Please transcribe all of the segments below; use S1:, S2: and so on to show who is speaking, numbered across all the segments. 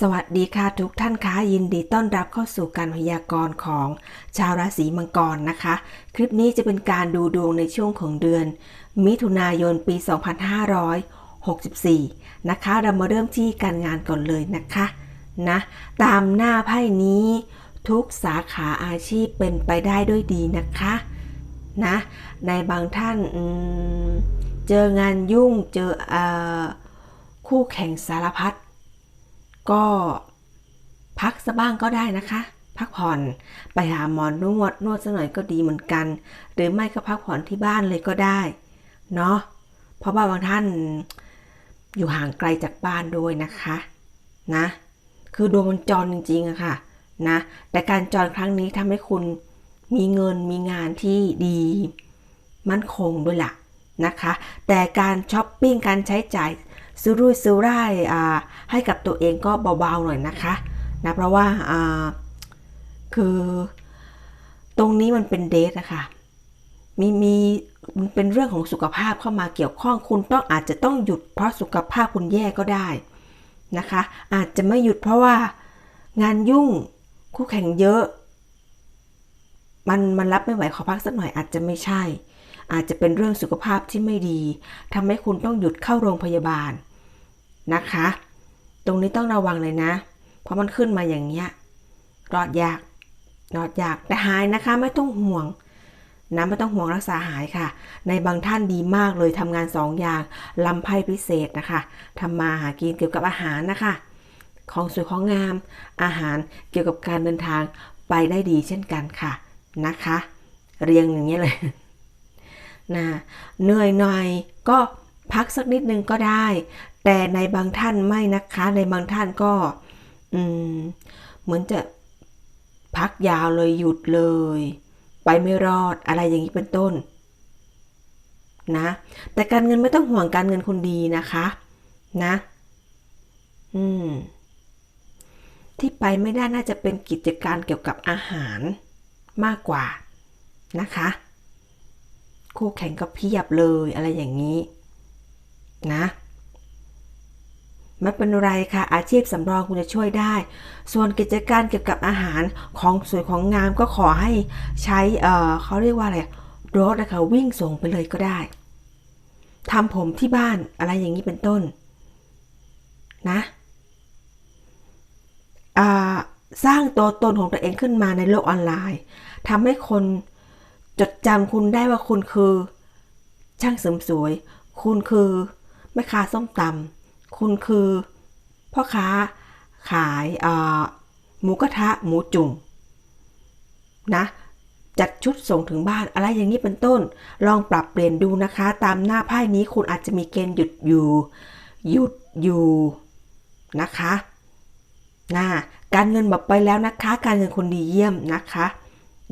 S1: สวัสดีค่ะทุกท่านคะยินดีต้อนรับเข้าสู่การพยากรณ์ของชาวราศีมังกรนะคะ คลิปนี้จะเป็นการดูดวงในช่วงของเดือน มิถุนายนปี 2564 นะคะ เรามาเริ่มที่การงานก่อนเลยนะคะนะตามหน้าไพ่นี้ ทุกสาขาอาชีพเป็นไปได้ด้วยดีนะคะนะในบางท่านเจองานยุ่งเจออคู่แข่งสารพัด ก็พักสักบ้างก็ได้นะคะ พักผ่อนไปหาหมอนนวดนวดสักหน่อยก็ดีเหมือนกัน หรือไม่ก็พักผ่อนที่บ้านเลยก็ได้เนาะเพราะว่าบางท่านอยู่ห่างไกลจากบ้านด้วยนะคะนะ คือดวงมันจรจริงๆอะค่ะนะแต่การจรครั้งนี้ทำให้คุณมีเงินมีงานที่ดีมั่นคงด้วยล่ะนะคะ แต่การช้อปปิ้งการใช้จ่าย ซื้อรุ่ยซื้อร่ายให้กับตัวเองก็เบาๆหน่อยนะคะนะเพราะว่าคือตรงนี้มันเป็นเดทอะคะมีมีมันเป็นเรื่องของสุขภาพเข้ามาเกี่ยวข้องคุณต้องอาจจะต้องหยุดเพราะสุขภาพคุณแย่ก็ได้นะคะ อาจจะไม่หยุดเพราะว่างานยุ่งคู่แข่งเยอะ มันมันรับไม่ไหวขอพักสักหน่อยอาจจะไม่ใช่ อาจจะเป็นเรื่องสุขภาพที่ไม่ดีทำให้คุณต้องหยุดเข้าโรงพยาบาลนะคะ ตรงนี้ต้องระวังเลยนะ เพราะมันขึ้นมาอย่างเนี้ยรอดยากรอดยากแต่หายนะคะไม่ต้องห่วงนะไม่ต้องห่วงรักษาหายค่ะ ในบางท่านดีมากเลยทำงานสองอย่างลำไพ่พิเศษนะคะทำมาหากินเกี่ยวกับอาหารนะคะ ของสวยของงาม อาหารเกี่ยวกับการเดินทางไปได้ดีเช่นกันค่ะ นะคะ เรียงอย่างนี้เลยนะเหนื่อยหน่อยก็พักสักนิดนึงก็ได้ แต่ในบางท่านไม่นะคะ ในบางท่านก็อืมเหมือนจะพักยาวเลยหยุดเลย ไปไม่รอดอะไรอย่างนี้เป็นต้นนะแต่การเงินไม่ต้องห่วงการเงินคุณดีนะคะนะอืมที่ไปไม่ได้น่าจะเป็นกิจการเกี่ยวกับอาหาร มากกว่านะคะ คู่แข่งก็เพียบเลยอะไรอย่างนี้นะไม่เป็นไรค่ะ อาชีพสำรองคุณจะช่วยได้ ส่วนกิจการเกี่ยวกับอาหารของสวยของงามก็ขอให้ใช้เออเขาเรียกว่าอะไรรถนะคะวิ่งส่งไปเลยก็ได้ทำผมที่บ้านอะไรอย่างนี้เป็นต้น นะ สร้างตัวตนของตัวเองขึ้นมาในโลกออนไลน์ทำให้คนจดจำคุณได้ว่าคุณคือ ช่างเสริมสวย คุณคือแม่ค้าส้มตำคุณคือพ่อค้าขายหมูกระทะหมูจุ่มนะจัดชุดส่งถึงบ้านอะไรอย่างนี้เป็นต้น ลองปรับเปลี่ยนดูนะคะ ตามหน้าไพ่นี้คุณอาจจะมีเกณฑ์หยุดอยู่ หยุดอยู่นะคะ นะการเงินบอกไปแล้วนะคะ การเงินคุณดีเยี่ยมนะคะ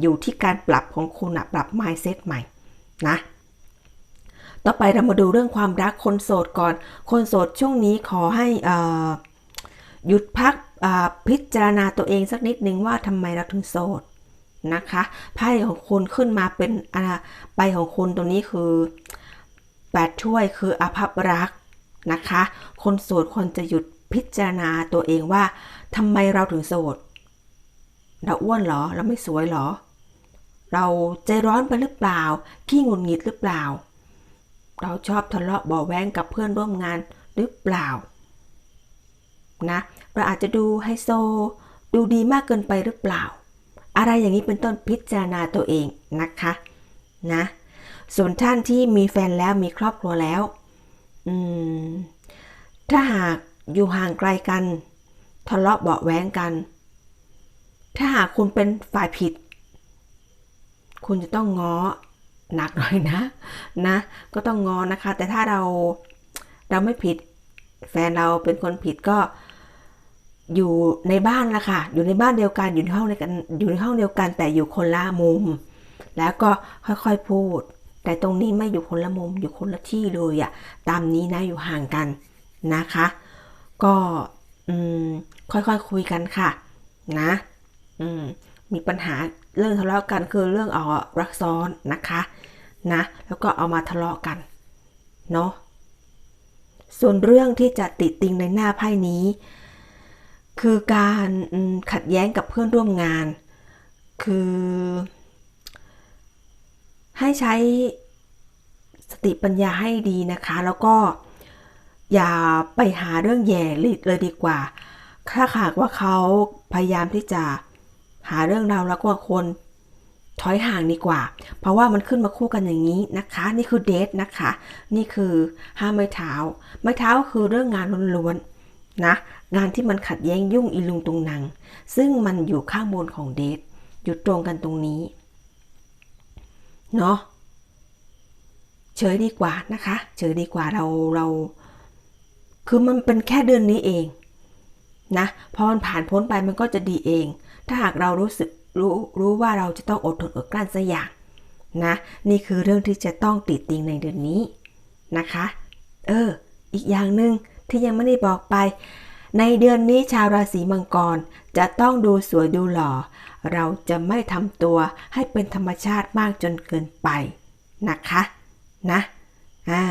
S1: อยู่ที่การปรับของคุณอะปรับ mindset ใหม่นะต่อไปเรามาดูเรื่องความรักคนโสดก่อน คนโสดช่วงนี้ขอให้หยุดพักพิจารณาตัวเองสักนิดนึงว่าทำไมเราถึงโสดนะคะไพ่ของคุณขึ้นมาเป็นใบของคุณตรงนี้คือแปดถ้วยคืออภัพรักนะคะ คนโสดควรจะหยุด พิจารณาตัวเองว่าทำไมเราถึงโสด เราอ้วนเหรอ เราไม่สวยเหรอ เราใจร้อนไปหรือเปล่า ขี้งุนงิดหรือเปล่า เราชอบทะเลาะเบาแวงกับเพื่อนร่วมงานหรือเปล่า นะ เราอาจจะดูไฮโซ ดูดีมากเกินไปหรือเปล่า อะไรอย่างนี้เป็นต้นพิจารณาตัวเองนะคะ นะ ส่วนท่านที่มีแฟนแล้วมีครอบครัวแล้ว อืม ถ้าหาก อยู่ห่างไกลกัน ทะเลาะเบาแว้งกัน ถ้าหากคุณเป็นฝ่ายผิด คุณจะต้องง้อหนักหน่อยนะ นะ ก็ต้องง้อนะคะ แต่ถ้าเราเราไม่ผิด แฟนเราเป็นคนผิดก็อยู่ในบ้านละค่ะ อยู่ในบ้านเดียวกัน อยู่ในห้องเดียวกัน อยู่ในห้องเดียวกัน แต่อยู่คนละมุม แล้วก็ค่อยๆพูด แต่ตรงนี้ไม่อยู่คนละมุม อยู่คนละที่เลยอะตามนี้นะ อยู่ห่างกันนะคะ ก็ค่อยๆคคุยกันค่ะ นะมีปัญหาเรื่องทะเลาะกันคือเรื่องเอารักซ้อนนะคะ นะ แล้วก็เอามาทะเลาะกัน เนาะส่วนเรื่องที่จะติดติงในหน้าไพ่นี้ คือการขัดแย้งกับเพื่อนร่วมงาน คือ ให้ใช้สติปัญญาให้ดีนะคะ แล้วก็ อย่าไปหาเรื่องแย่เลยดีกว่า ถ้าหากว่าเขาพยายามที่จะหาเรื่องเราแล้วก็ควรถอยห่างดีกว่า เพราะว่ามันขึ้นมาคู่กันอย่างนี้นะคะ นี่คือเดทนะคะ นี่คือห้ามไม้เท้า ไม้เท้าก็คือเรื่องงานล้วนๆนะ งานที่มันขัดแย้งยุ่งอีลุงตุงนัง ซึ่งมันอยู่ข้างบนของเดทอยู่ตรงกันตรงนี้ เนาะเฉยดีกว่านะคะ เฉยดีกว่าเราเรา คือมันเป็นแค่เดือนนี้เองนะพอมันผ่านพ้นไปมันก็จะดีเอง ถ้าหากเรารู้สึกรู้รู้ว่าเราจะต้องอดทนอดกลั้นสักอย่างนะนี่คือเรื่องที่จะต้องติดติงในเดือนนี้นะคะ เออ อีกอย่างหนึ่งที่ยังไม่ได้บอกไป ในเดือนนี้ชาวราศีมังกรจะต้องดูสวยดูหล่อ เราจะไม่ทำตัวให้เป็นธรรมชาติมากจนเกินไปนะคะ นะ อ่า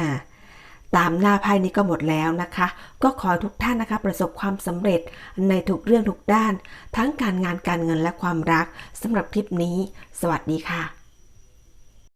S1: ามหน้าไพ่นี้ก็หมดแล้วนะคะ ก็ขอให้ทุกท่านนะคะประสบความสำเร็จในทุกเรื่องทุกด้าน ทั้งการงานการเงินและความรักสำหรับคลิปนี้ สวัสดีค่ะ